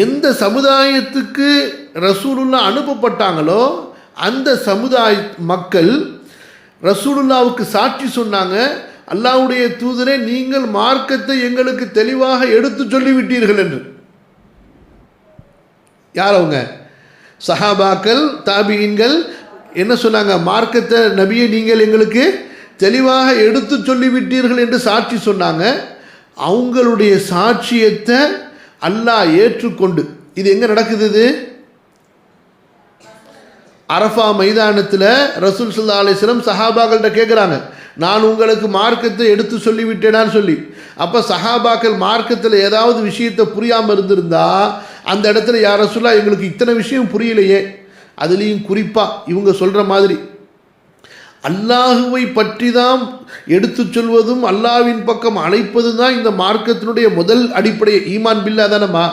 எந்த சமுதாயத்துக்கு ரசூலுல்லா அனுப்பப்பட்டாங்களோ அந்த சமுதாய மக்கள் ரசூலுல்லாவுக்கு சாட்சி சொன்னாங்க. அல்லாஹ்வுடைய தூதரே நீங்கள் மார்க்கத்தை எங்களுக்கு தெளிவாக எடுத்து சொல்லிவிட்டீர்கள் என்று. யார் அவங்க? சஹாபாக்கள் தாபியின்கள் என்ன சொன்னாங்க? மார்க்கத்தை நபியை நீங்கள் எங்களுக்கு தெளிவாக எடுத்து சொல்லிவிட்டீர்கள் என்று சாட்சி சொன்னாங்க. அவங்களுடைய சாட்சியத்தை அல்லாஹ் ஏற்றுக்கொண்டு. இது எங்கே நடக்குது இது? அரஃபா மைதானத்தில் ரசூல் சுல்லா அலிஸ்லம் சஹாபாக்கள்கிட்ட கேட்குறாங்க நான் உங்களுக்கு மார்க்கத்தை எடுத்து சொல்லிவிட்டேனான்னு சொல்லி. அப்போ சஹாபாக்கள் மார்க்கத்தில் ஏதாவது விஷயத்தை புரியாமல் இருந்திருந்தா அந்த இடத்துல யார் ரசூல்லா எங்களுக்கு இத்தனை விஷயம் புரியலையே. அதுலேயும் குறிப்பாக இவங்க சொல்கிற மாதிரி அல்லாஹுவை பற்றி தான் எடுத்து சொல்வதும் அல்லாஹ்வின் பக்கம் அழைப்பது தான் இந்த மார்க்கத்தினுடைய முதல் அடிப்படை ஈமான் பில்லா தானம்மா?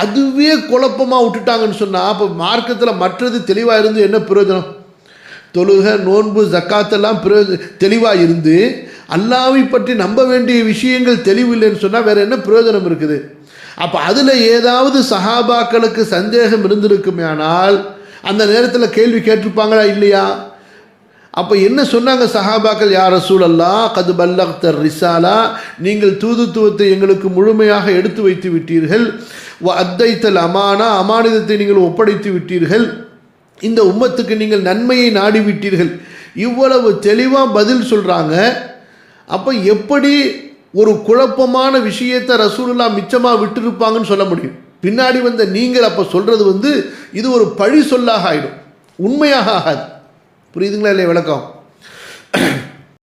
அதுவே குழப்பமாக விட்டுட்டாங்கன்னு சொன்னால் அப்போ மார்க்கத்தில் மற்றது தெளிவாக இருந்து என்ன பிரயோஜனம்? தொழுக நோன்பு ஜக்காத்தெல்லாம் பிரயோஜ தெளிவாக இருந்து அல்லாவை பற்றி நம்ப வேண்டிய விஷயங்கள் தெளிவு இல்லைன்னு சொன்னால் வேறு என்ன பிரயோஜனம் இருக்குது? அப்போ அதில் ஏதாவது சஹாபாக்களுக்கு சந்தேகம் இருந்திருக்குமே ஆனால் அந்த நேரத்தில் கேள்வி கேட்டிருப்பாங்களா இல்லையா? அப்போ என்ன சொன்னாங்க சஹாபாக்கள்? யார் ரசூல் அல்லா கது பல்லக்தர் ரிசாலா நீங்கள் தூதுத்துவத்தை எங்களுக்கு முழுமையாக எடுத்து வைத்து விட்டீர்கள். வ அத்தைத்தல் அமானா அமானிதத்தை நீங்கள் ஒப்படைத்து விட்டீர்கள். இந்த உம்மத்துக்கு நீங்கள் நன்மையை நாடி விட்டீர்கள். இவ்வளவு தெளிவாக பதில் சொல்கிறாங்க அப்போ எப்படி ஒரு குழப்பமான விஷயத்தை ரசூலுல்லா மிச்சமாக விட்டுருப்பாங்கன்னு சொல்ல முடியும். பின்னாடி வந்த நீங்கள் அப்போ சொல்கிறது வந்து இது ஒரு பழி சொல்லாக ஆகிடும் உண்மையாக ஆகாது. புரியுதுங்களா இல்லையா விளக்கம்?